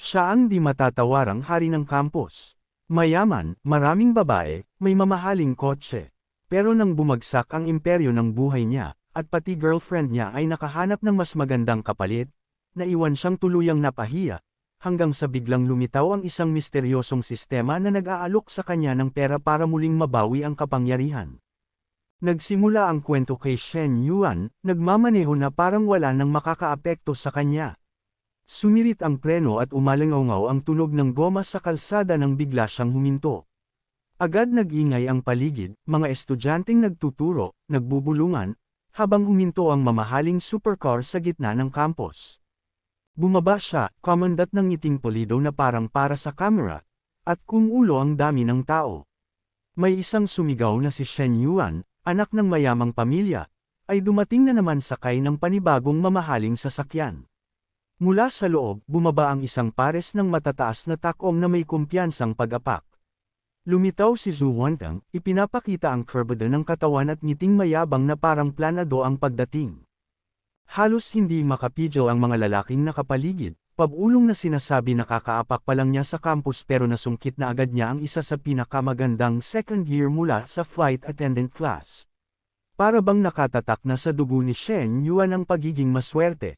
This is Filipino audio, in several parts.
Siya ang di matatawarang hari ng campus. Mayaman, maraming babae, may mamahaling kotse. Pero nang bumagsak ang imperyo ng buhay niya, at pati girlfriend niya ay nakahanap ng mas magandang kapalit, naiwan siyang tuluyang napahiya, hanggang sa biglang lumitaw ang isang misteryosong sistema na nag-aalok sa kanya ng pera para muling mabawi ang kapangyarihan. Nagsimula ang kwento kay Shen Yuan, nagmamaneho na parang wala nang makakaapekto sa kanya. Sumirit ang preno at umalangaw ang tunog ng goma sa kalsada nang bigla siyang huminto. Agad nag-ingay ang paligid, mga estudyanteng nagtuturo, nagbubulungan, habang huminto ang mamahaling supercar sa gitna ng campus. Bumaba siya, komandat ng ngiting polido na parang para sa camera, at kung ulo ang dami ng tao. May isang sumigaw na si Shen Yuan, anak ng mayamang pamilya, ay dumating na naman sakay ng panibagong mamahaling sasakyan. Mula sa loob, bumaba ang isang pares ng matataas na takom na may kumpiyansang pag-apak. Lumitaw si Zhu Wantang, ipinapakita ang kurbada ng katawan at ngiting mayabang na parang planado ang pagdating. Halos hindi makapidyo ang mga lalaking nakapaligid, pabulong na sinasabi nakakaapak pa lang niya sa campus pero nasungkit na agad niya ang isa sa pinakamagandang second year mula sa flight attendant class. Para bang nakatatak na sa dugo ni Shen Yuan ang pagiging maswerte,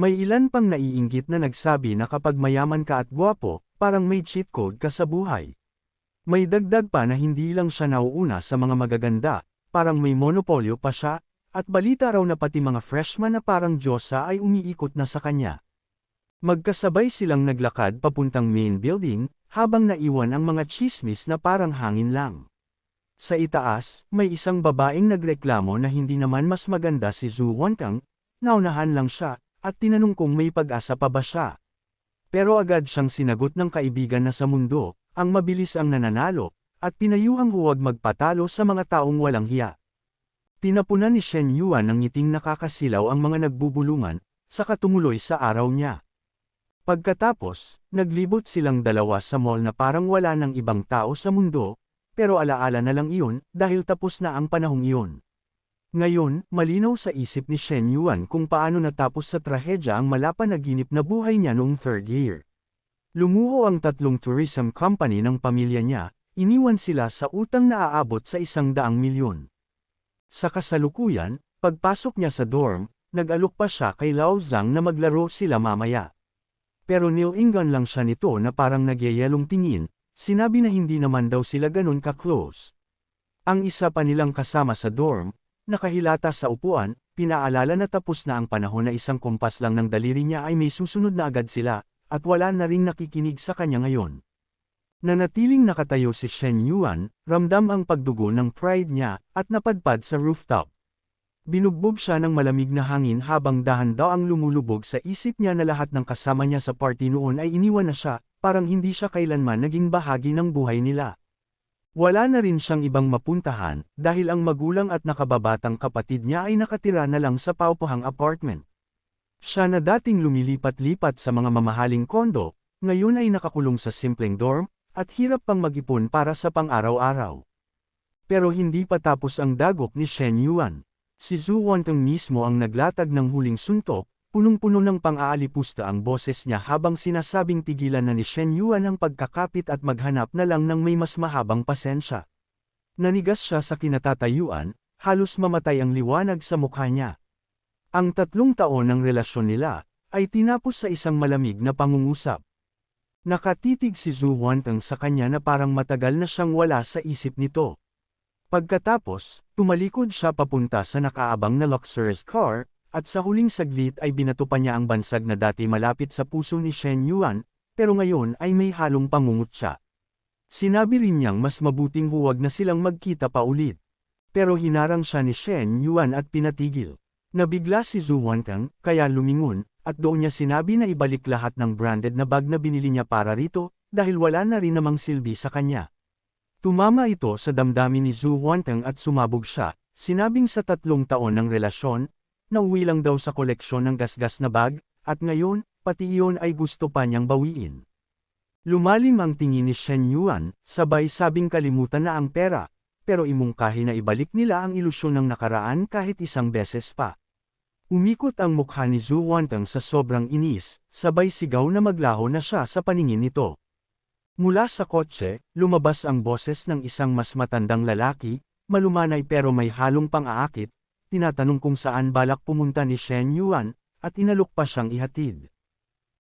may ilan pang naiinggit na nagsabi na kapag mayaman ka at gwapo, parang may cheat code ka sa buhay. May dagdag pa na hindi lang siya nauuna sa mga magaganda, parang may monopolyo pa siya, at balita raw na pati mga freshman na parang Diyosa ay umiikot na sa kanya. Magkasabay silang naglakad papuntang main building, habang naiwan ang mga chismis na parang hangin lang. Sa itaas, may isang babaeng nagreklamo na hindi naman mas maganda si Zhu Wantang, naunahan lang siya, at tinanong kung may pag-asa pa ba siya. Pero agad siyang sinagot ng kaibigan na sa mundo, ang mabilis ang nananalo, at pinayuhang huwag magpatalo sa mga taong walang hiya. Tinapunan ni Shen Yuan ng ngiting nakakasilaw ang mga nagbubulungan, sa katumuloy sa araw niya. Pagkatapos, naglibot silang dalawa sa mall na parang wala ng ibang tao sa mundo, pero alaala na lang iyon dahil tapos na ang panahong iyon. Ngayon, malinaw sa isip ni Shen Yuan kung paano natapos sa trahedya ang malapanaginip na buhay niya noong third year. Lumuho ang tatlong tourism company ng pamilya niya, iniwan sila sa utang na aabot sa isang daang milyon. Sa kasalukuyan, pagpasok niya sa dorm, nag-alok pa siya kay Lao Zhang na maglaro sila mamaya. Pero nilingan lang siya nito na parang nagyayelong tingin, sinabi na hindi naman daw sila ganun ka-close. Ang isa pa nilang kasama sa dorm, Nakahilata sa upuan, pinaalala na tapos na ang panahon na isang kumpas lang ng daliri niya ay may susunod na agad sila, at wala na ring nakikinig sa kanya ngayon. Nanatiling nakatayo si Shen Yuan, ramdam ang pagdugo ng pride niya, at napadpad sa rooftop. Binugbog siya ng malamig na hangin habang dahan daw ang lumulubog sa isip niya na lahat ng kasama niya sa party noon ay iniwan na siya, parang hindi siya kailanman naging bahagi ng buhay nila. Wala na rin siyang ibang mapuntahan, dahil ang magulang at nakababatang kapatid niya ay nakatira na lang sa paupuhang apartment. Siya na dating lumilipat-lipat sa mga mamahaling kondo, ngayon ay nakakulong sa simpleng dorm, at hirap pang mag-ipon para sa pang-araw-araw. Pero hindi pa tapos ang dagok ni Shen Yuan. Si Zhu Wantong mismo ang naglatag ng huling suntok, Punong-puno ng pang-aalipusta ang boses niya habang sinasabing tigilan na ni Shen Yuan ang pagkakapit at maghanap na lang ng may mas mahabang pasensya. Nanigas siya sa kinatatayuan, halos mamatay ang liwanag sa mukha niya. Ang tatlong taon ng relasyon nila, ay tinapos sa isang malamig na pangungusap. Nakatitig si Zhu Wanteng sa kanya na parang matagal na siyang wala sa isip nito. Pagkatapos, tumalikod siya papunta sa nakaabang na luxurious car, at sa huling saglit ay binato niya ang bansag na dati malapit sa puso ni Shen Yuan, pero ngayon ay may halong pangungot siya. Sinabi rin niyang mas mabuting huwag na silang magkita pa ulit. Pero hinarang siya ni Shen Yuan at pinatigil. Nabigla si Zhu Wankang, kaya lumingon, at doon niya sinabi na ibalik lahat ng branded na bag na binili niya para rito, dahil wala na rin namang silbi sa kanya. Tumama ito sa damdamin ni Zhu Wankang at sumabog siya, sinabing sa tatlong taon ng relasyon, Nauwi lang daw sa koleksyon ng gasgas na bag, at ngayon, pati iyon ay gusto pa niyang bawiin. Lumalim ang tingin ni Shen Yuan, sabay sabing kalimutan na ang pera, pero imungkahi na ibalik nila ang ilusyon ng nakaraan kahit isang beses pa. Umikot ang mukha ni Zhu Wantang sa sobrang inis, sabay sigaw na maglaho na siya sa paningin nito. Mula sa kotse, lumabas ang boses ng isang mas matandang lalaki, malumanay pero may halong pang-aakit, tinatanong kung saan balak pumunta ni Shen Yuan, at inalok pa siyang ihatid.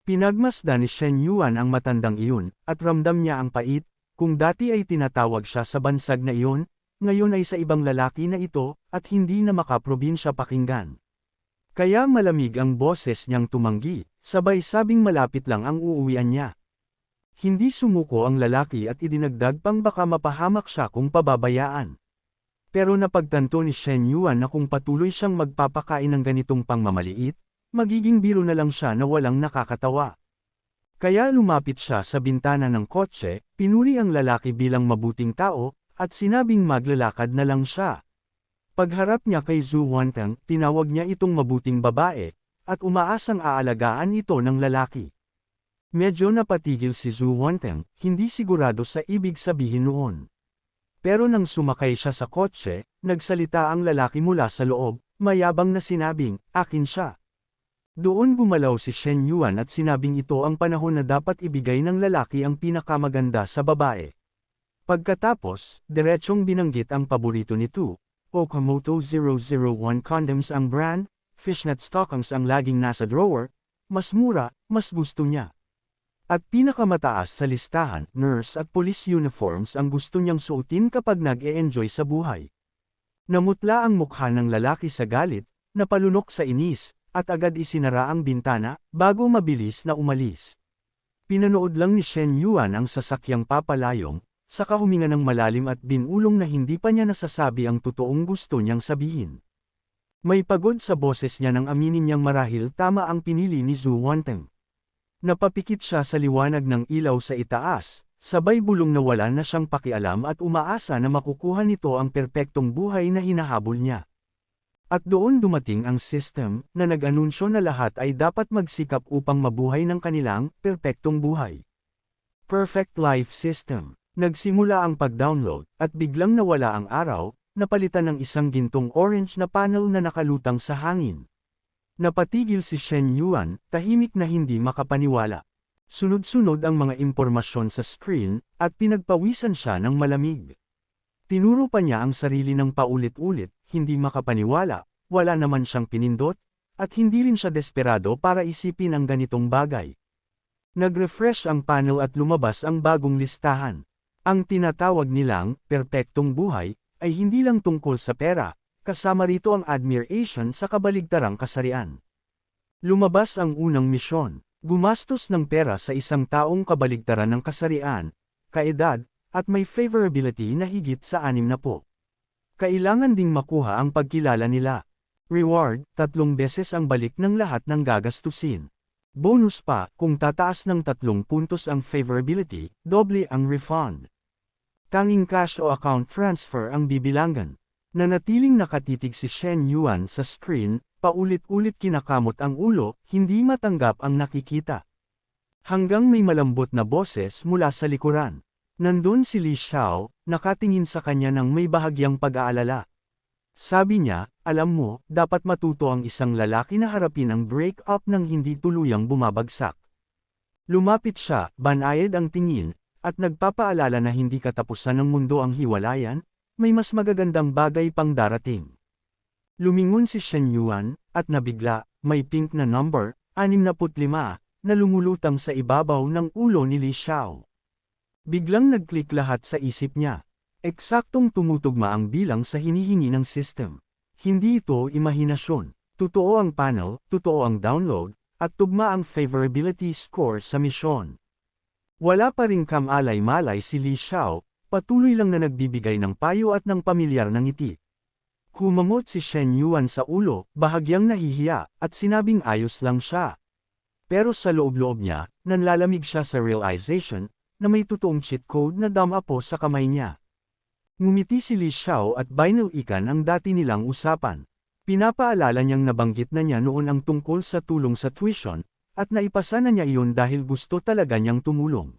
Pinagmasdan ni Shen Yuan ang matandang iyon, at ramdam niya ang pait, kung dati ay tinatawag siya sa bansag na iyon, ngayon ay sa ibang lalaki na ito, at hindi na makaprobinsya pakinggan. Kaya malamig ang boses niyang tumanggi, sabay sabing malapit lang ang uuwian niya. Hindi sumuko ang lalaki at idinagdag pang baka mapahamak siya kung pababayaan. Pero napagtanto ni Shen Yuan na kung patuloy siyang magpapakain ng ganitong pangmamaliit, magiging biro na lang siya na walang nakakatawa. Kaya lumapit siya sa bintana ng kotse, pinuri ang lalaki bilang mabuting tao, at sinabing maglalakad na lang siya. Pagharap niya kay Zhu Wantang, tinawag niya itong mabuting babae, at umaasang aalagaan ito ng lalaki. Medyo napatigil si Zhu Wantang, hindi sigurado sa ibig sabihin noon. Pero nang sumakay siya sa kotse, nagsalita ang lalaki mula sa loob, mayabang na sinabing, akin siya. Doon gumalaw si Shen Yuan at sinabing ito ang panahon na dapat ibigay ng lalaki ang pinakamaganda sa babae. Pagkatapos, diretsong binanggit ang paborito nito, Okamoto 001 condoms ang brand, fishnet stockings ang laging nasa drawer, mas mura, mas gusto niya. At pinakamataas sa listahan, nurse at police uniforms ang gusto niyang suotin kapag nag-e-enjoy sa buhay. Namutla ang mukha ng lalaki sa galit, napalunok sa inis, at agad isinara ang bintana, bago mabilis na umalis. Pinanood lang ni Shen Yuan ang sasakyang papalayong, saka huminga ng malalim at binulong na hindi pa niya nasasabi ang totoong gusto niyang sabihin. May pagod sa boses niya nang aminin niyang marahil tama ang pinili ni Zhu Wanteng. Napapikit siya sa liwanag ng ilaw sa itaas, sabay bulong na wala na siyang pakialam at umaasa na makukuha nito ang perpektong buhay na hinahabol niya. At doon dumating ang system na nag-anunsyo na lahat ay dapat magsikap upang mabuhay ng kanilang perpektong buhay. Perfect Life System Nagsimula ang pag-download, at biglang nawala ang araw, napalitan ng isang gintong orange na panel na nakalutang sa hangin. Napatigil si Shen Yuan, tahimik na hindi makapaniwala. Sunod-sunod ang mga impormasyon sa screen, at pinagpawisan siya ng malamig. Tinuro pa niya ang sarili ng paulit-ulit, hindi makapaniwala, wala naman siyang pinindot, at hindi rin siya desperado para isipin ang ganitong bagay. Nag-refresh ang panel at lumabas ang bagong listahan. Ang tinatawag nilang, perpektong buhay, ay hindi lang tungkol sa pera, kasama rito ang admiration sa kabaligtarang kasarian. Lumabas ang unang misyon, gumastos ng pera sa isang taong kabaligtaran ng kasarian, kaedad, at may favorability na higit sa anim na po. Kailangan ding makuha ang pagkilala nila. Reward, tatlong beses ang balik ng lahat ng gagastusin. Bonus pa, kung tataas ng tatlong puntos ang favorability, doble ang refund. Tanging cash o account transfer ang bibilangan. Nanatiling nakatitig si Shen Yuan sa screen, paulit-ulit kinakamot ang ulo, hindi matanggap ang nakikita. Hanggang may malambot na boses mula sa likuran. Nandun si Li Xiao, nakatingin sa kanya ng may bahagyang pag-aalala. Sabi niya, alam mo, dapat matuto ang isang lalaki na harapin ang break-up ng hindi tuluyang bumabagsak. Lumapit siya, banayad ang tingin, at nagpapaalala na hindi katapusan ng mundo ang hiwalayan, may mas magagandang bagay pang darating. Lumingon si Shen Yuan, at nabigla, may pink na number, 65, na lumulutang sa ibabaw ng ulo ni Li Xiao. Biglang nag-click lahat sa isip niya. Eksaktong tumutugma ang bilang sa hinihingi ng system. Hindi ito imahinasyon. Totoo ang panel, totoo ang download, at tugma ang favorability score sa misyon. Wala pa ring kamalay-malay si Li Xiao, patuloy lang na nagbibigay ng payo at ng pamilyar ng ngiti. Kumangot si Shen Yuan sa ulo, bahagyang nahihiya, at sinabing ayos lang siya. Pero sa loob-loob niya, nanlalamig siya sa realization, na may totoong cheat code na dama po sa kamay niya. Ngumiti si Li Xiao at binalikan ang dati nilang usapan. Pinapaalala niyang nabanggit na niya noon ang tungkol sa tulong sa tuition, at naipasa na niya iyon dahil gusto talaga niyang tumulong.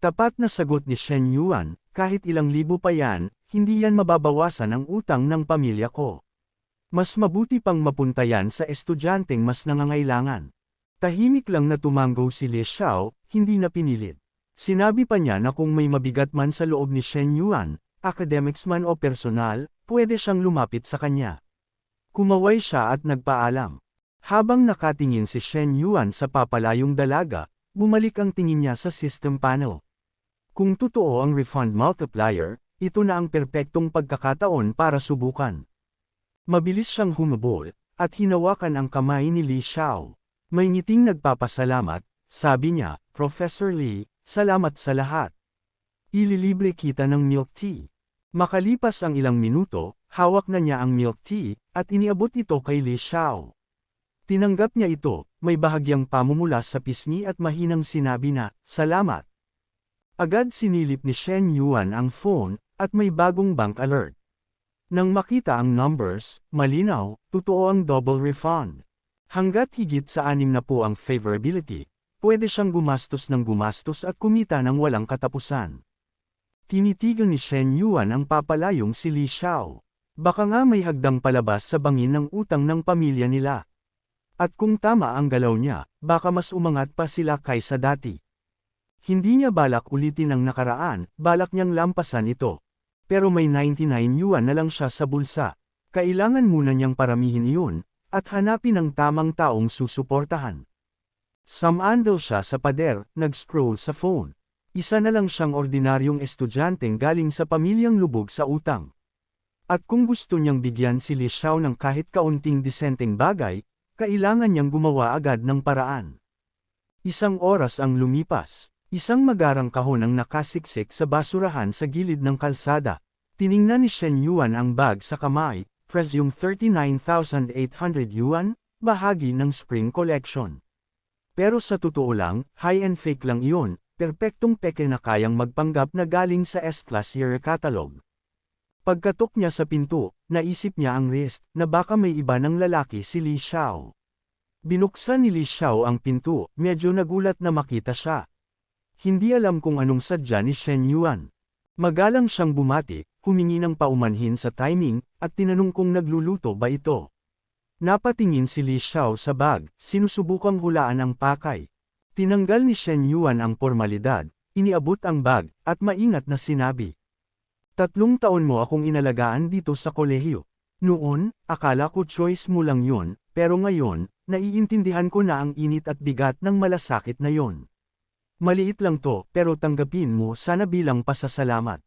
Tapat na sagot ni Shen Yuan, kahit ilang libo pa yan, hindi yan mababawasan ang utang ng pamilya ko. Mas mabuti pang mapunta yan sa estudyanteng mas nangangailangan. Tahimik lang na tumanggo si Li Xiao, hindi na pinilit. Sinabi pa niya na kung may mabigat man sa loob ni Shen Yuan, academics man o personal, pwede siyang lumapit sa kanya. Kumaway siya at nagpaalam. Habang nakatingin si Shen Yuan sa papalayong dalaga, bumalik ang tingin niya sa system panel. Kung totoo ang refund multiplier, ito na ang perpektong pagkakataon para subukan. Mabilis siyang humabol, at hinawakan ang kamay ni Li Xiao. May ngiting nagpapasalamat, sabi niya, Professor Lee, salamat sa lahat. Ililibre kita ng milk tea. Makalipas ang ilang minuto, hawak na niya ang milk tea, at iniabot ito kay Li Xiao. Tinanggap niya ito, may bahagyang pamumula sa pisngi at mahinang sinabi na, salamat. Agad sinilip ni Shen Yuan ang phone, at may bagong bank alert. Nang makita ang numbers, malinaw, totoo ang double refund. Hanggat higit sa anim na po ang favorability, pwede siyang gumastos ng gumastos at kumita ng walang katapusan. Tinitigan ni Shen Yuan ang papalayong si Li Xiao. Baka nga may hagdang palabas sa bangin ng utang ng pamilya nila. At kung tama ang galaw niya, baka mas umangat pa sila kaysa dati. Hindi niya balak ulitin ang nakaraan, balak niyang lampasan ito. Pero may 99 yuan na lang siya sa bulsa. Kailangan muna niyang paramihin iyon, at hanapin ang tamang taong susuportahan. Samandal siya sa pader, nag-scroll sa phone. Isa na lang siyang ordinaryong estudyanteng galing sa pamilyang lubog sa utang. At kung gusto niyang bigyan si Li Xiao ng kahit kaunting disenteng bagay, kailangan niyang gumawa agad ng paraan. Isang oras ang lumipas. Isang magarang kahon ang nakasiksik sa basurahan sa gilid ng kalsada. Tiningnan ni Shen Yuan ang bag sa kamay, presume 39,800 yuan, bahagi ng spring collection. Pero sa totoo lang, high-end fake lang iyon, perpektong peke na kayang magpanggap na galing sa S-Class year catalog. Pagkatok niya sa pinto, naisip niya ang risk na baka may iba ng lalaki si Li Xiao. Binuksan ni Li Xiao ang pinto, medyo nagulat na makita siya. Hindi alam kung anong sadya ni Shen Yuan. Magalang siyang bumati, humingi ng paumanhin sa timing, at tinanong kung nagluluto ba ito. Napatingin si Li Xiao sa bag, sinusubukang hulaan ang pakay. Tinanggal ni Shen Yuan ang formalidad, iniabot ang bag, at maingat na sinabi. Tatlong taon mo akong inalagaan dito sa kolehiyo. Noon, akala ko choice mo lang yun, pero ngayon, naiintindihan ko na ang init at bigat ng malasakit na yon. Maliit lang to, pero tanggapin mo sana bilang pasasalamat.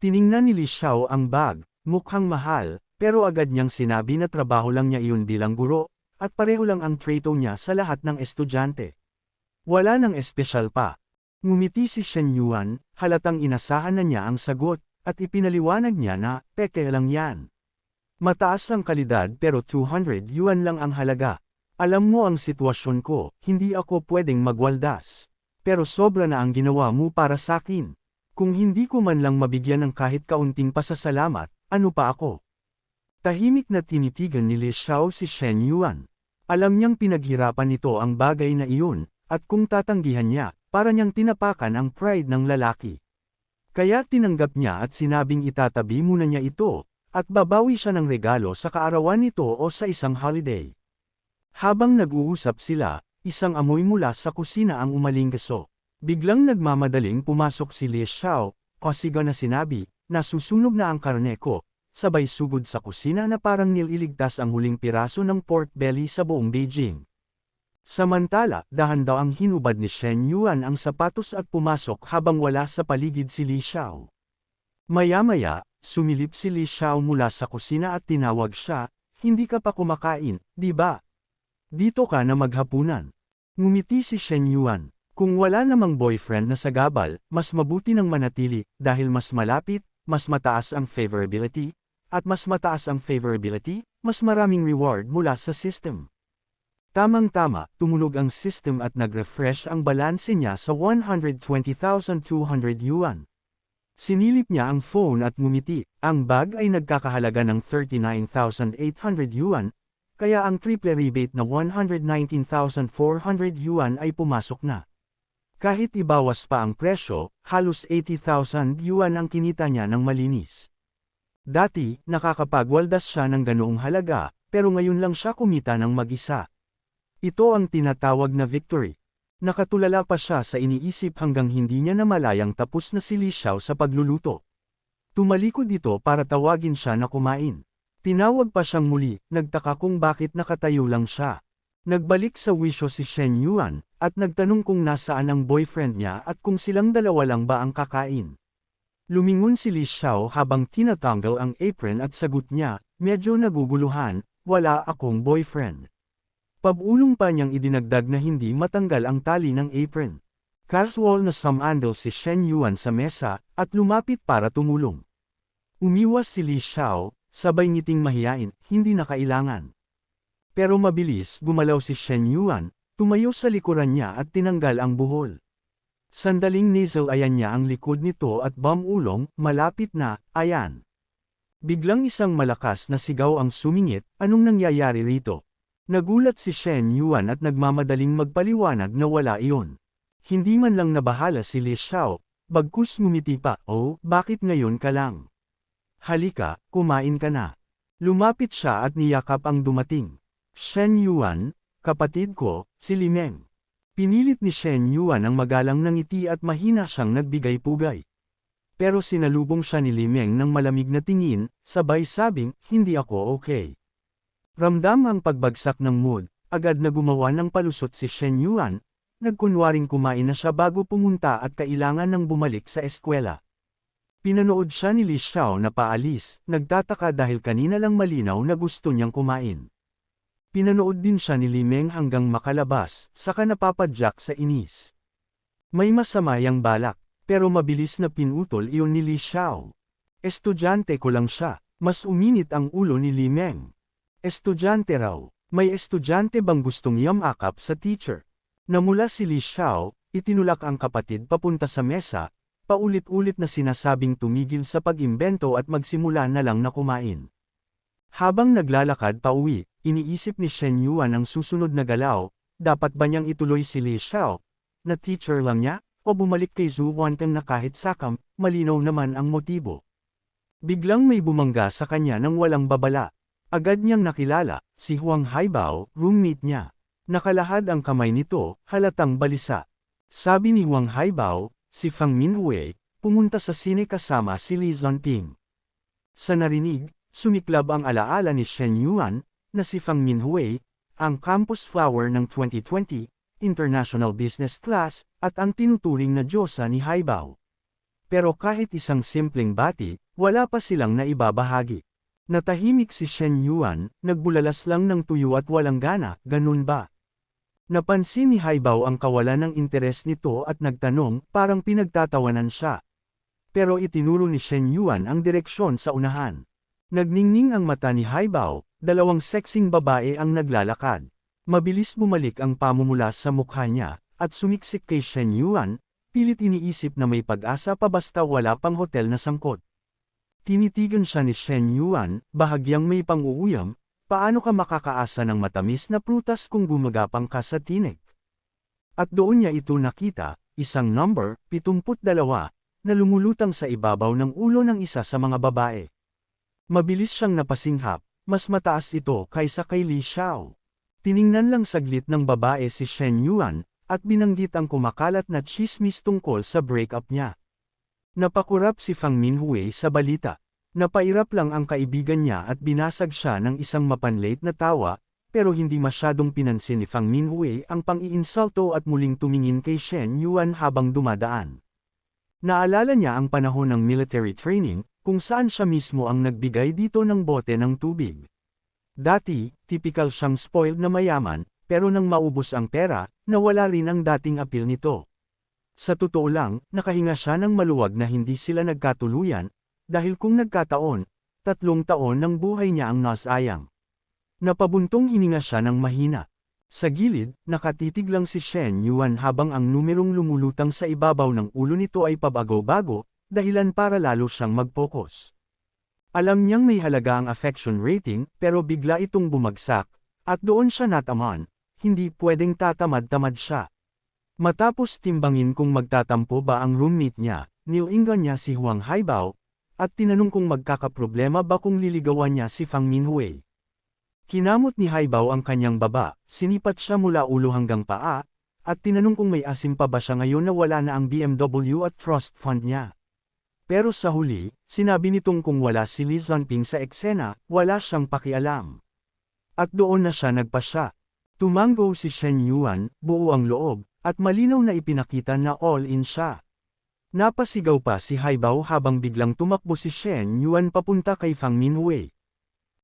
Tiningnan ni Li Xiao ang bag, mukhang mahal, pero agad niyang sinabi na trabaho lang niya iyon bilang guro, at pareho lang ang trato niya sa lahat ng estudyante. Wala nang espesyal pa. Ngumiti si Shen Yuan, halatang inasahan na niya ang sagot, at ipinaliwanag niya na, peke lang yan. Mataas ang kalidad pero 200 yuan lang ang halaga. Alam mo ang sitwasyon ko, hindi ako pwedeng magwaldas. Pero sobra na ang ginawa mo para sa akin. Kung hindi ko man lang mabigyan ng kahit kaunting pasasalamat, ano pa ako? Tahimik na tinitigan ni Li Xiao si Shen Yuan. Alam niyang pinaghirapan nito ang bagay na iyon, at kung tatanggihan niya, para niyang tinapakan ang pride ng lalaki. Kaya tinanggap niya at sinabing itatabi muna niya ito, at babawi siya ng regalo sa kaarawan nito o sa isang holiday. Habang nag-uusap sila, Isang amoy mula sa kusina ang umaling gaso. Biglang nagmamadaling pumasok si Li Xiao, kasiga na sinabi, nasusunog na ang karne ko, sabay sugod sa kusina na parang nililigtas ang huling piraso ng pork belly sa buong Beijing. Samantala, dahan daw ang hinubad ni Shen Yuan ang sapatos at pumasok habang wala sa paligid si Li Xiao. Maya-maya, sumilip si Li Xiao mula sa kusina at tinawag siya, hindi ka pa kumakain, di ba? Dito ka na maghapunan. Ngumiti si Shen Yuan. Kung wala namang boyfriend na sagabal, mas mabuti ng manatili, dahil mas malapit, mas mataas ang favorability, at mas mataas ang favorability, mas maraming reward mula sa system. Tamang-tama, tumunog ang system at nag-refresh ang balanse niya sa 120,200 yuan. Sinilip niya ang phone at ngumiti, ang bag ay nagkakahalaga ng 39,800 yuan, kaya ang triple rebate na 119,400 yuan ay pumasok na. Kahit ibawas pa ang presyo, halos 80,000 yuan ang kinita niya ng malinis. Dati, nakakapagwaldas siya ng ganoong halaga, pero ngayon lang siya kumita ng mag-isa. Ito ang tinatawag na victory. Nakatulala pa siya sa iniisip hanggang hindi niya namalayang tapos na si Li Xiao sa pagluluto. Tumalikod ito para tawagin siya na kumain. Tinawag pa siyang muli, nagtaka kung bakit nakatayo lang siya. Nagbalik sa wisyo si Shen Yuan, at nagtanong kung nasaan ang boyfriend niya at kung silang dalawa lang ba ang kakain. Lumingon si Li Xiao habang tinatanggal ang apron at sagot niya, medyo naguguluhan, wala akong boyfriend. Pabulong pa niyang idinagdag na hindi matanggal ang tali ng apron. Casual na samandal si Shen Yuan sa mesa, at lumapit para tumulong. Umiwas si Li Xiao, sabay ngiting mahiyain, hindi na kailangan. Pero mabilis gumalaw si Shen Yuan, tumayo sa likuran niya at tinanggal ang buhol. Sandaling nasal ayan niya ang likod nito at bamulong, malapit na, ayan. Biglang isang malakas na sigaw ang sumingit, anong nangyayari rito? Nagulat si Shen Yuan at nagmamadaling magpaliwanag na wala iyon. Hindi man lang nabahala si Li Xiao, bagkus ngumiti pa, oh, bakit ngayon ka lang? Halika, kumain ka na. Lumapit siya at niyakap ang dumating. Shen Yuan, kapatid ko, si Li Meng. Pinilit ni Shen Yuan ang magalang ng ngiti at mahina siyang nagbigay-pugay. Pero sinalubong siya ni Li Meng ng malamig na tingin, sabay sabing, hindi ako okay. Ramdam ang pagbagsak ng mood, agad na gumawa ng palusot si Shen Yuan, nagkunwaring kumain na siya bago pumunta at kailangan ng bumalik sa eskwela. Pinanood siya ni Li Xiao na paalis, nagtataka dahil kanina lang malinaw na gusto niyang kumain. Pinanood din siya ni Li Meng hanggang makalabas, saka napapadyak sa inis. May masama yang balak, pero mabilis na pinutol iyon ni Li Xiao. Estudyante ko lang siya, mas uminit ang ulo ni Li Meng. Estudyante raw, may estudyante bang gustong yamakap sa teacher? Namula si Li Xiao, itinulak ang kapatid papunta sa mesa, paulit-ulit na sinasabing tumigil sa pag-imbento at magsimula na lang na kumain. Habang naglalakad pa uwi, iniisip ni Shen Yuan ang susunod na galaw, dapat ba niyang ituloy si Li Xiao, na teacher lang niya, o bumalik kay Zhu Wanteng na kahit sakam, malinaw naman ang motibo. Biglang may bumangga sa kanya ng walang babala. Agad niyang nakilala, si Huang Haibao, roommate niya. Nakalahad ang kamay nito, halatang balisa. Sabi ni Huang Haibao, si Fang Minhui, pumunta sa sine kasama si Li Zonping. Sa narinig, sumiklab ang alaala ni Shen Yuan, na si Fang Minhui, ang campus flower ng 2020, International Business Class, at ang tinuturing na Diyosa ni Haibao. Pero kahit isang simpleng bati, wala pa silang naibabahagi. Natahimik si Shen Yuan, nagbulalas lang ng tuyo at walang gana, ganun ba? Napansin ni Haibao ang kawalan ng interes nito at nagtanong, parang pinagtatawanan siya. Pero itinuro ni Shen Yuan ang direksyon sa unahan. Nagningning ang mata ni Haibao, dalawang seksing babae ang naglalakad. Mabilis bumalik ang pamumula sa mukha niya, at sumiksik kay Shen Yuan, pilit iniisip na may pag-asa pa basta wala pang hotel na sangkot. Tinitigan siya ni Shen Yuan, bahagyang may pang-uuyam, paano ka makakaasa ng matamis na prutas kung gumagapang ka sa tinig? At doon niya ito nakita, isang number, 72, na lumulutang sa ibabaw ng ulo ng isa sa mga babae. Mabilis siyang napasinghap, mas mataas ito kaysa kay Li Xiao. Tiningnan lang saglit ng babae si Shen Yuan, at binanggit ang kumakalat na chismis tungkol sa breakup niya. Napakurap si Fang Minhui sa balita. Napairap lang ang kaibigan niya at binasag siya ng isang mapanlate na tawa, pero hindi masyadong pinansin ni Fang Minhui ang pang-iinsulto at muling tumingin kay Shen Yuan habang dumadaan. Naalala niya ang panahon ng military training, kung saan siya mismo ang nagbigay dito ng bote ng tubig. Dati, typical siyang spoiled na mayaman, pero nang maubos ang pera, nawala rin ang dating apil nito. Sa totoo lang, nakahinga siya ng maluwag na hindi sila nagkatuluyan, dahil kung nagkataon, tatlong taon ng buhay niya ang nasayang. Napabuntong hininga siya ng mahina. Sa gilid, nakatitig lang si Shen Yuan habang ang numerong lumulutang sa ibabaw ng ulo nito ay pabago-bago, dahilan para lalo siyang mag-focus. Alam niyang may halaga ang affection rating, pero bigla itong bumagsak, at doon siya nataman, hindi pwedeng tatamad-tamad siya. Matapos timbangin kung magtatampo ba ang roommate niya, nilingan niya si Huang Haibao, at tinanong kung magkakaproblema ba kung liligawan niya si Fang Minhui. Kinamot ni Haibaw ang kanyang baba, sinipat siya mula ulo hanggang paa, at tinanong kung may asim pa ba siya ngayon na wala na ang BMW at trust fund niya. Pero sa huli, sinabi nitong kung wala si Li Zhanping sa eksena, wala siyang pakialam. At doon na siya nagpasya. Tumango si Shen Yuan, buo ang loob, at malinaw na ipinakita na all-in siya. Napasigaw pa si Haibaw habang biglang tumakbo si Shen Yuan papunta kay Fang Minhui.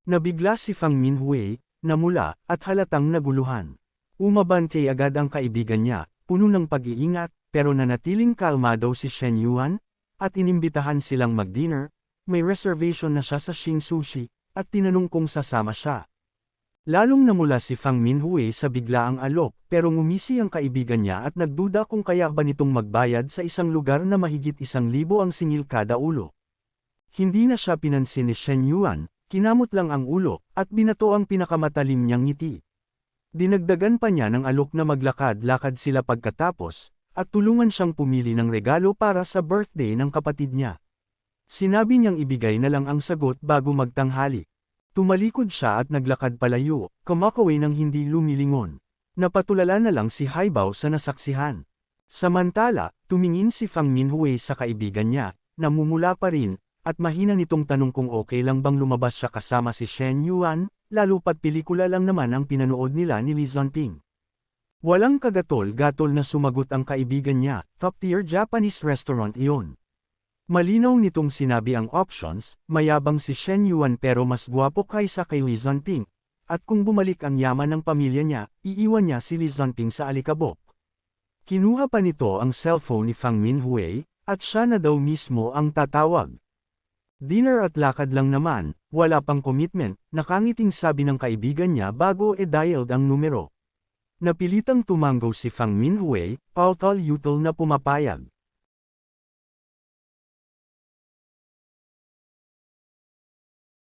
Nabigla si Fang Minhui, namula, at halatang naguluhan. Umabante agad ang kaibigan niya, puno ng pag-iingat, pero nanatiling kalmado si Shen Yuan, at inimbitahan silang mag-dinner, may reservation na siya sa Xing Sushi, at tinanong kung sasama siya. Lalong namula si Fang Minhui sa biglaang alok, pero ngumisi ang kaibigan niya at nagduda kung kaya ba nitong magbayad sa isang lugar na mahigit isang libo ang singil kada ulo. Hindi na siya pinansin ni Shen Yuan, kinamot lang ang ulo, at binato ang pinakamatalim niyang ngiti. Dinagdagan pa niya ng alok na maglakad-lakad sila pagkatapos, at tulungan siyang pumili ng regalo para sa birthday ng kapatid niya. Sinabi niyang ibigay na lang ang sagot bago magtanghali. Tumalikod siya at naglakad palayo, kumakaway ng hindi lumilingon. Napatulala na lang si Haibaw sa nasaksihan. Samantala, tumingin si Fang Minhui sa kaibigan niya, namumula pa rin, at mahina nitong tanong kung okay lang bang lumabas siya kasama si Shen Yuan, lalo pat pelikula lang naman ang pinanood nila ni Li Zhanping. Walang kagatol-gatol na sumagot ang kaibigan niya, top-tier Japanese restaurant iyon. Malinaw nitong sinabi ang options, mayabang si Shen Yuan pero mas gwapo kaysa kay Li Zhanping. At kung bumalik ang yaman ng pamilya niya, iiwan niya si Li Zhanping sa alikabok. Kinuha pa nito ang cellphone ni Fang Minhui, at siya na daw mismo ang tatawag. Dinner at lakad lang naman, wala pang commitment, nakangiting sabi ng kaibigan niya bago e-dialed ang numero. Napilitang tumango si Fang Minhui, pautol-utol na pumapayag.